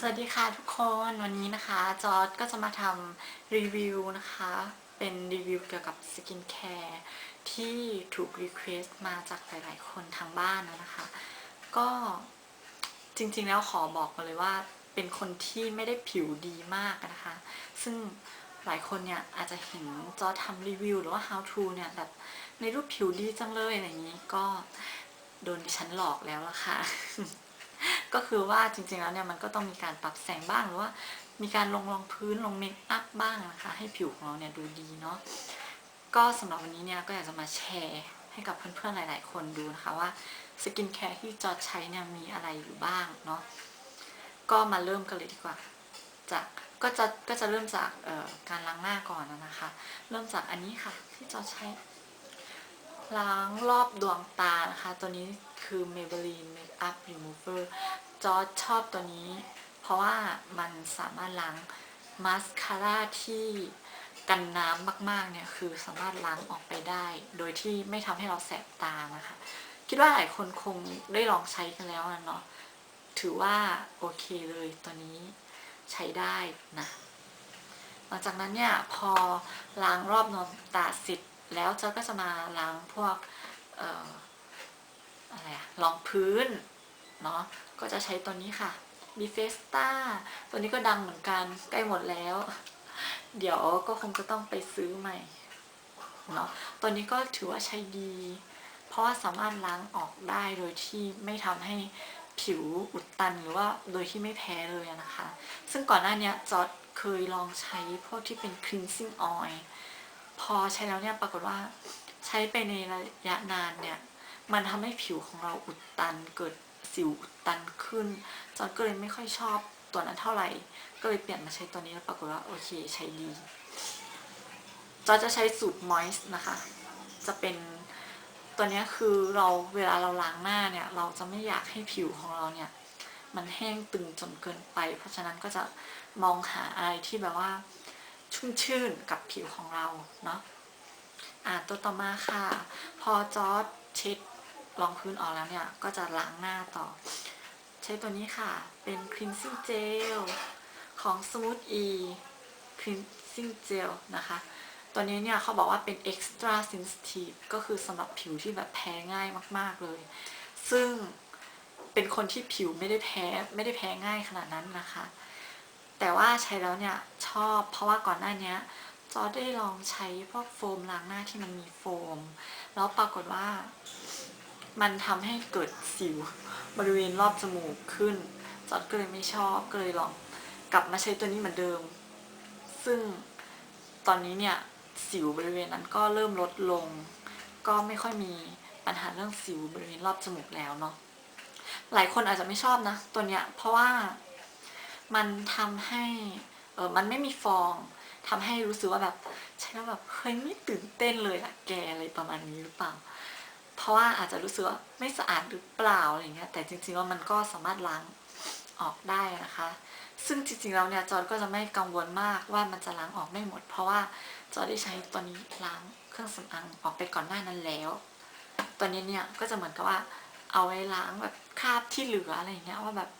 สวัสดีค่ะทุกคนวันนี้นะคะ จอร์ดก็จะมาทำรีวิวนะคะ เป็นรีวิวเกี่ยวกับสกินแคร์ที่ถูกรีเควสต์มาจากหลายๆคนทางบ้านนะคะ ก็จริงๆแล้วขอบอกกันเลยว่าเป็นคนที่ไม่ได้ผิวดีมากนะคะ ซึ่งหลายคนเนี่ยอาจจะเห็นจอทำรีวิวหรือว่า how to เนี่ยแบบในรูปผิวดีจังเลยอะไรอย่างนี้ก็โดนดิฉันหลอกแล้วล่ะค่ะ ก็คือว่าจริงๆแล้วเนี่ยมันก็ต้องมีการปรับแสงบ้างหรือว่ามีการลงรองพื้นลงเมคอัพบ้างนะคะ ให้ผิวของเราเนี่ยดูดีเนาะก็สำหรับวันนี้เนี่ยก็อยากจะมาแชร์ให้กับเพื่อนๆหลาย ๆ คนดูนะคะว่าสกินแคร์ที่จอร์จใช้เนี่ยมีอะไรอยู่บ้างเนาะก็มาเริ่มกันเลยดีกว่าจากก็จะก็จะเริ่มจากการล้างหน้าก่อนนะคะ เริ่มจากอันนี้ค่ะที่จอใช้ ล้างรอบดวงตานะคะ ตัวนี้ คือ Maybelline Makeup Remover จอร์จชอบตัวนี้ เพราะว่ามันสามารถล้างมาสคาร่าที่กันน้ำมากๆเนี่ยคือสามารถล้างออกไปได้ โดยที่ไม่ทำให้เราแสบตานะคะ คิดว่าหลายคนคงได้ลองใช้กันแล้วนะเนาะถือว่าโอเคเลยตัวนี้ใช้ได้นะหลังจากนั้นเนี่ยพอล้างรอบดวงตาเสร็จแล้วเจ้าก็จะมาล้างพวกเอ่ออะไรอะรองพื้นเนาะก็จะใช้ตัวนี้ค่ะ b ีเฟสตาตัวนี้ก็ดังเหมือนกันใกล้หมดแล้ว เดี๋ยวก็คงจะต้องไปซื้อใหม่เนาะตัวนี้ก็ถือว่าใช้ดี เพราะว่าสามารถล้างออกได้โดยที่ไม่ทำให้ผิวอุดตันหรือว่าโดยที่ไม่แพ้เลยนะคะ ซึ่งก่อนหน้านี้จอดเคยลองใช้พวกที่เป็น cleansing oil พอใช้แล้วเนี่ยปรากฏว่าใช้ไปในระยะนานเนี่ย มันทำให้ผิวของเราอุดตันเกิดสิวอุดตันขึ้นจอนก็เลยไม่ค่อยชอบตัวนั้นเท่าไหร่ ก็เลยเปลี่ยนมาใช้ตัวนี้แล้วปรากฏว่าโอเคใช้ดีจอนจะใช้สูตร moist นะคะ จะเป็นตัวนี้คือเราเวลาเราล้างหน้าเนี่ย เราจะไม่อยากให้ผิวของเราเนี่ย มันแห้งตึงจนเกินไป เพราะฉะนั้นก็จะมองหาอะไรที่แบบว่าชุ่มชื่นกับผิวของเราเนาะอ่าตัวต่อมาค่ะ พอจอร์ดเช็ด รองพื้นออกแล้วเนี่ย ก็จะล้างหน้าต่อ ใช้ตัวนี้ค่ะ เป็น cleansing gel ของ Smooth E cleansing gel นะคะ ตัวนี้เนี่ยเขาบอกว่าเป็น extra sensitive ก็คือสำหรับผิวที่แบบแพ้ง่ายมาก ๆเลย ซึ่งเป็นคนที่ผิวไม่ได้แพ้ไม่ได้แพ้ง่ายขนาดนั้นนะคะ แต่ว่าใช้แล้วเนี่ยชอบเพราะว่าก่อนหน้านี้จอได้ลองใช้พวกโฟมล้างหน้าที่มันมีโฟม แล้วปรากฏว่า มันทำให้เกิดสิวบริเวณรอบจมูกขึ้น จอร์จก็เลยไม่ชอบก็เลยลองกลับมาใช้ตัวนี้เหมือนเดิม ซึ่งตอนนี้เนี่ยสิวบริเวณนั้นก็เริ่มลดลง ก็ไม่ค่อยมีปัญหาเรื่องสิวบริเวณรอบจมูกแล้วเนาะหลายคนอาจจะไม่ชอบนะตัวเนี้ยเพราะว่ามันทำให้เออมันไม่มีฟองทำให้รู้สึกว่าแบบใช้แล้วแบบเฮ้ยไม่ตื่นเต้นเลยอะแกอะไรประมาณนี้หรือเปล่า เพราะว่าอาจจะรู้สึกว่าไม่สะอาดหรือเปล่าอะไรเงี้ยแต่จริงๆแล้วมันก็สามารถล้างออกได้นะคะ ซึ่งจริงๆแล้วเนี่ยจอร์ดก็จะไม่กังวลมากว่ามันจะล้างออกไม่หมด เพราะว่าจอร์ดได้ใช้ตัวนี้ล้างเครื่องสำอางออกไปก่อนหน้านั้นแล้ว ตัวนี้เนี่ยก็จะเหมือนกับว่าเอาไว้ล้างแบบคราบที่เหลืออะไรเงี้ยว่าแบบ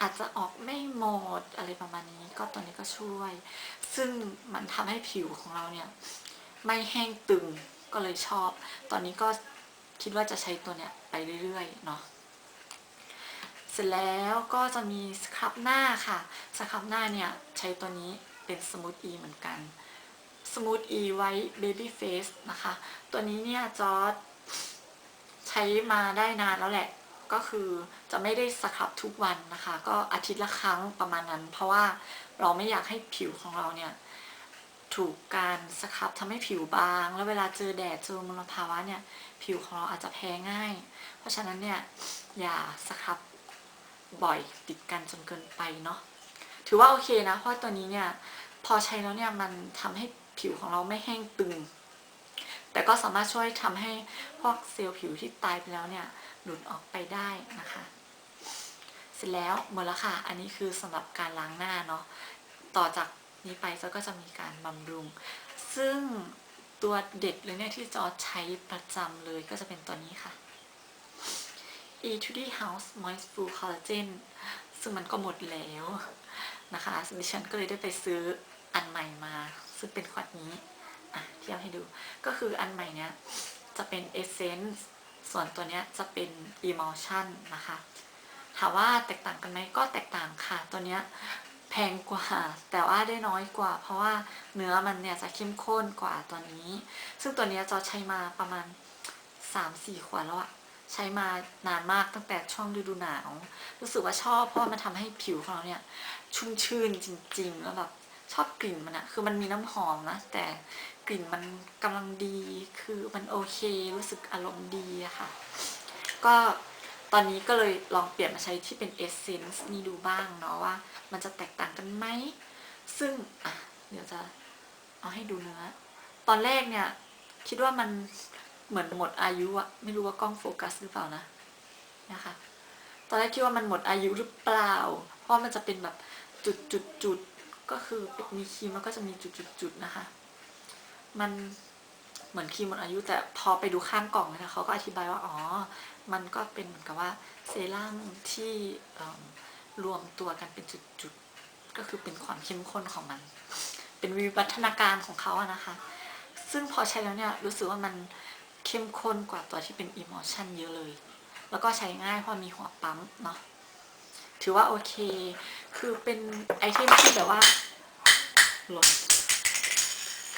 อาจจะออกไม่หมดอะไรประมาณนี้ก็ตัวนี้ก็ช่วย ซึ่งมันทำให้ผิวของเราเนี่ยไม่แห้งตึงก็เลยชอบ ตอนนี้ก็ คิดว่าจะใช้ตัวเนี้ยไปเรื่อยๆเนาะเสร็จแล้วก็จะมีสครับหน้าค่ะ สครับหน้าเนี่ยใช้ตัวนี้เป็นสมูทอีเหมือนกันสมูทอีไว้เบบี้เฟสนะคะ ตัวนี้เนี่ยจอร์ดใช้มาได้นานแล้วแหละ ก็คือจะไม่ได้สครับทุกวันนะคะ ก็อาทิตย์ละครั้งประมาณนั้น เพราะว่าเราไม่อยากให้ผิวของเราเนี่ย ถูกการสครับทำให้ผิวบาง แล้วเวลาเจอแดดเจอมลภาวะเนี่ย ผิวของเราอาจจะแพ้ง่าย เพราะฉะนั้นเนี่ยอย่าสครับบ่อยติดกันจนเกินไปเนาะถือว่าโอเคนะ เพราะตัวนี้เนี่ยพอใช้แล้วเนี่ยมันทำให้ผิวของเราไม่แห้งตึง แต่ก็สามารถช่วยทำให้พวกเซลล์ผิวที่ตายไปแล้วเนี่ยหลุดออกไปได้นะคะ เสร็จแล้วหมดแล้วค่ะ อันนี้คือสำหรับการล้างหน้าเนาะต่อจาก นี้ไปก็จะมีการบำรุง ซึ่งตัวเด็ดเลยเนี่ยที่จอใช้ประจำเลยก็จะเป็นตัวนี้ค่ะ e t u d y House Moist Full Collagen ซึ่งมันก็หมดแล้วนะคะดิฉันก็เลยได้ไปซื้ออันใหม่มา ซึ่งเป็นขวดนี้อะเทียบให้ดู ก็คืออันใหม่เนี้ยจะเป็น Essence ส่วนตัวเนี้ยจะเป็น Emulsion นะคะถามว่าแตกต่างกันไหมก็แตกต่างค่ะ ตัวเนี้ย แพงกว่า แต่ว่าได้น้อยกว่า เพราะว่าเนื้อมันเนี่ยจะเข้มข้นกว่าตัวนี้ ซึ่งตัวนี้จอใช้มาประมาณ 3-4 ขวดแล้วอะใช้มานานมากตั้งแต่ช่วงฤดูหนาว รู้สึกว่าชอบเพราะมันทำให้ผิวของเราเนี่ย ชุ่มชื่นจริง ๆ แล้วแบบชอบกลิ่นมันอะคือมันมีน้ำหอมนะ แต่กลิ่นมันกำลังดีคือมันโอเค รู้สึกอารมณ์ดีอะค่ะ ก็ ตอนนี้ก็เลยลองเปลี่ยนมาใช้ที่เป็น Essence นี่ดูบ้างเนาะว่า มันจะแตกต่างกันไหม ซึ่งอะเดี๋ยวจะเอาให้ดูเนื้อ ตอนแรกเนี่ย คิดว่ามันเหมือนหมดอายุอะไม่รู้ว่ากล้องโฟกัสหรือเปล่านะนะคะตอนแรกคิดว่ามันหมดอายุหรือเปล่า เพราะมันจะเป็นแบบจุดจุดจุดก็คือมีครีมแล้วก็จะมีจุดจุดจุดนะคะ มัน เหมือนครีมหมดอายุแต่พอไปดูข้างกล่องนะคะเขาก็อธิบายว่าอ๋อ มันก็เป็นเหมือนกับว่าเซรั่มที่รวมตัวกันเป็นจุดๆ ก็คือเป็นความเข้มข้นของมัน เป็นวิวัฒนาการของเขาอะนะคะ ซึ่งพอใช้แล้วเนี่ยรู้สึกว่ามันเข้มข้นกว่าตัวที่เป็น Emotion เยอะเลย แล้วก็ใช้ง่ายเพราะมีหัวปั๊มเนาะ ถือว่าโอเค คือเป็นไอเทมที่แบบว่าหลด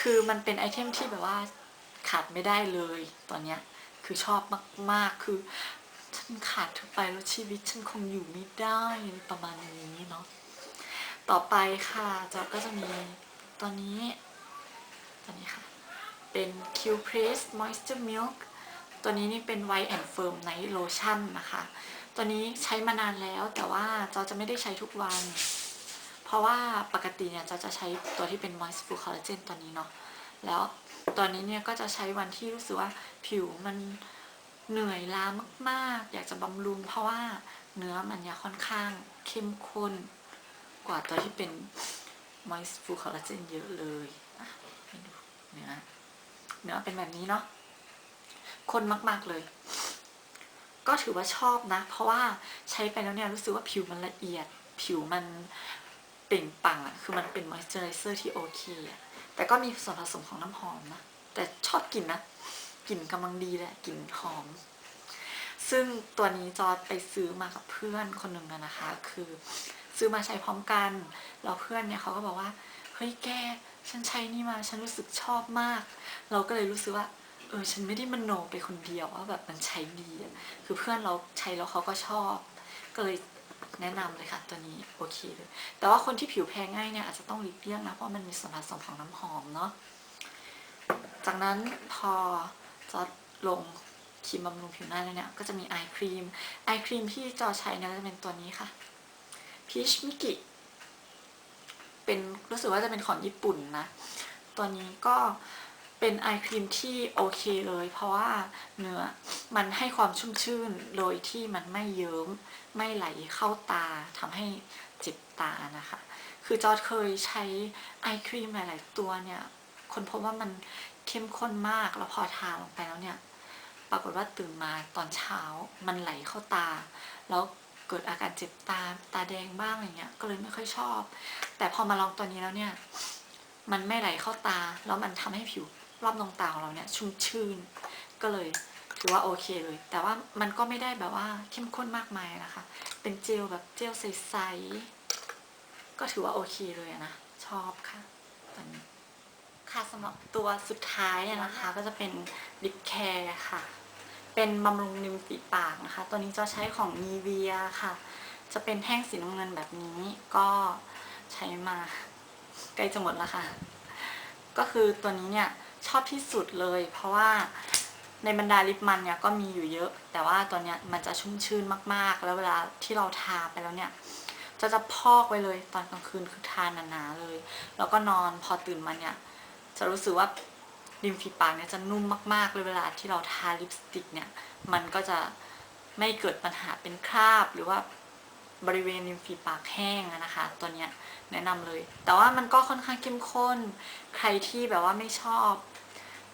คือมันเป็นไอเทมที่แบบว่า ขาดไม่ได้เลยตอนเนี้ยคือชอบมาก ๆ คือ ฉันขาดเธอไปแล้วชีวิตฉันคงอยู่ไม่ได้ประมาณนี้เนาะต่อไปค่ะจอก็จะมีตัวนี้ตัวนี้ค่ะ เป็น Q Press Moisture Milk ตัวนี้นี่เป็น White and Firm Night Lotion นะคะ ตัวนี้ใช้มานานแล้วแต่ว่าจอจะไม่ได้ใช้ทุกวัน เพราะว่าปกติเนี่ยจอจะใช้ตัวที่เป็น Moistful Collagen ตัวนี้เนาะแล้ว ตัวนี้เนี่ยก็จะใช้วันที่รู้สึกว่าผิวมันเหนื่อยล้ามากๆ อยากจะบำรุงเพราะว่าเนื้อมันเนี่ยค่อนข้างเข้มข้นกว่าตัวที่เป็น Moistful Collagen เยอะเลยให้ดูเนื้อเนื้อเป็นแบบนี้เนาะข้นมาก ๆเลย ก็ถือว่าชอบนะ เพราะว่าใช้ไปแล้วเนี่ยรู้สึกว่าผิวมันละเอียด ผิวมันเปล่งปลั่งอะคือมันเป็นมอยส์เจอไรเซอร์ที่โอเคอะ แต่ก็มีส่วนผสมของน้ำหอมนะ แต่ชอบกลิ่นนะ กลิ่นกำลังดีแหละ กลิ่นหอม ซึ่งตัวนี้จอร์ดไปซื้อมากับเพื่อนคนหนึ่งนะคะ คือซื้อมาใช้พร้อมกัน แล้วเพื่อนเนี่ยเขาก็บอกว่า เฮ้ยแก ฉันใช้นี่มา ฉันรู้สึกชอบมาก เราก็เลยรู้สึกว่า เออ ฉันไม่ได้มโนไปคนเดียวว่าแบบมันใช้ดีอะคือเพื่อนเราใช้แล้วเขาก็ชอบ ก็เลย แนะนำเลยค่ะ ตัวนี้โอเคเลย แต่ว่าคนที่ผิวแพ้ง่ายเนี่ยอาจจะต้องหลีกเลี่ยงนะ เพราะมันมีส่วนผสมของน้ำหอมเนาะ จากนั้นพอจอลงครีมบำรุงผิวหน้าแล้วเนี่ย ก็จะมีไอครีม ไอครีมที่จอใช้เนี่ยจะเป็นตัวนี้ค่ะ Peach Miki เป็นรู้สึกว่าจะเป็นของญี่ปุ่นนะ ตัวนี้ก็เป็นไอครีมที่โอเคเลย เพราะว่าเนื้อ มันให้ความชุ่มชื่นโดยที่มันไม่เยิ้มไม่ไหลเข้าตาทำให้เจ็บตานะคะ คือจอร์ดเคยใช้ไอครีมหลาย ๆ ตัวเนี่ยคนพบว่ามันเข้มข้นมากแล้วพอทาลงไปแล้วเนี่ย ปรากฏว่าตื่นมาตอนเช้ามันไหลเข้าตา แล้วเกิดอาการเจ็บตาตาแดงบ้างอะไรเงี้ยก็เลยไม่ค่อยชอบ แต่พอมาลองตัวนี้แล้วเนี่ยมันไม่ไหลเข้าตา แล้วมันทำให้ผิวรอบดวงตาของเราเนี่ยชุ่มชื่น ก็เลย ถือว่าโอเคเลย แต่ว่ามันก็ไม่ได้แบบว่าเข้มข้นมากมายนะคะ เป็นเจลแบบเจลใสๆก็ถือว่าโอเคเลยนะชอบค่ะตอนนี้ค่ะสำหรับตัวสุดท้ายนะคะ ก็จะเป็นลิปแคร์ค่ะ เป็นบำรุงริมฝีปากนะคะ ตัวนี้จะใช้ของนีเวียค่ะ จะเป็นแท่งสีน้ำเงินแบบนี้ก็ใช้มาใกล้จะหมดแล้วค่ะ ก็คือตัวนี้เนี่ยชอบที่สุดเลย เพราะว่า ในบรรดาลิปมันเนี่ยก็มีอยู่เยอะ แต่ว่าตัวเนี้ยมันจะชุ่มชื่นมากๆ แล้วเวลาที่เราทาไปแล้วเนี่ยจะจะพอกไว้เลยตอนกลางคืนคือทานหนาๆเลย แล้วก็นอนพอตื่นมาเนี่ยจะรู้สึกว่าริมฝีปากเนี่ยจะนุ่มมากๆเลยเวลาที่เราทาลิปสติกเนี่ยมันก็จะไม่เกิดปัญหาเป็นคราบหรือว่าบริเวณริมฝีปากแห้งนะคะ ตัวเนี้ยแนะนำเลย แต่ว่ามันก็ค่อนข้างเข้มข้น ใครที่แบบว่าไม่ชอบ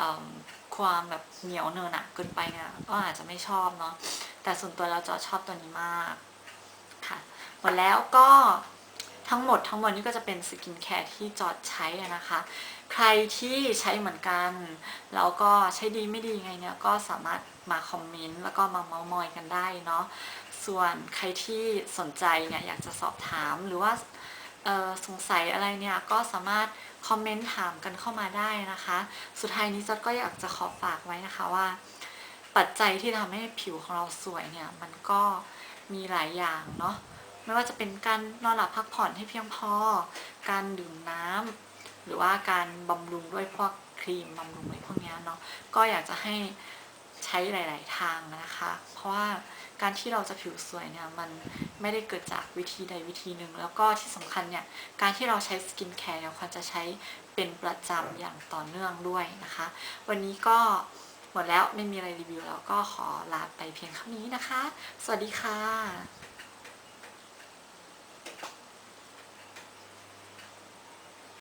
อ ความแบบเหนียวเนินอะเกินไปเนี่ยก็อาจจะไม่ชอบเนาะแต่ส่วนตัวเราจะชอบตัวนี้มากค่ะหมดแล้วก็ทั้งหมดทั้งมวลนี่ก็จะเป็นสกินแคร์ที่จอดใช้นะคะ ใครที่ใช้เหมือนกัน แล้วก็ใช้ดีไม่ดีไงเนี่ยก็สามารถมาคอมเมนต์แล้วก็มาเมาส์มอยกันได้เนาะส่วนใครที่สนใจเนี่ยอยากจะสอบถามหรือว่า สงสัยอะไรเนี่ยก็สามารถคอมเมนต์ถามกันเข้ามาได้นะคะ สุดท้ายนี้จอดก็อยากจะขอฝากไว้นะคะว่า ปัจจัยที่ทำให้ผิวของเราสวยเนี่ยมันก็มีหลายอย่างเนาะไม่ว่าจะเป็นการนอนหลับพักผ่อนให้เพียงพอ การดื่มน้ำหรือว่าการบำรุงด้วยพวกครีมบำรุงอะไรพวกนี้เนาะก็อยากจะให้ใช้หลาย ๆ ทางนะคะ เพราะว่า การที่เราจะผิวสวยเนี่ยมันไม่ได้เกิดจากวิธีใดวิธีหนึ่ง แล้วก็ที่สำคัญเนี่ยการที่เราใช้สกินแคร์เนี่ยควรจะใช้เป็นประจำอย่างต่อเนื่องด้วยนะคะ วันนี้ก็หมดแล้วไม่มีอะไรรีวิวแล้วก็ขอลาไปเพียงเท่านี้นะคะ สวัสดีค่ะ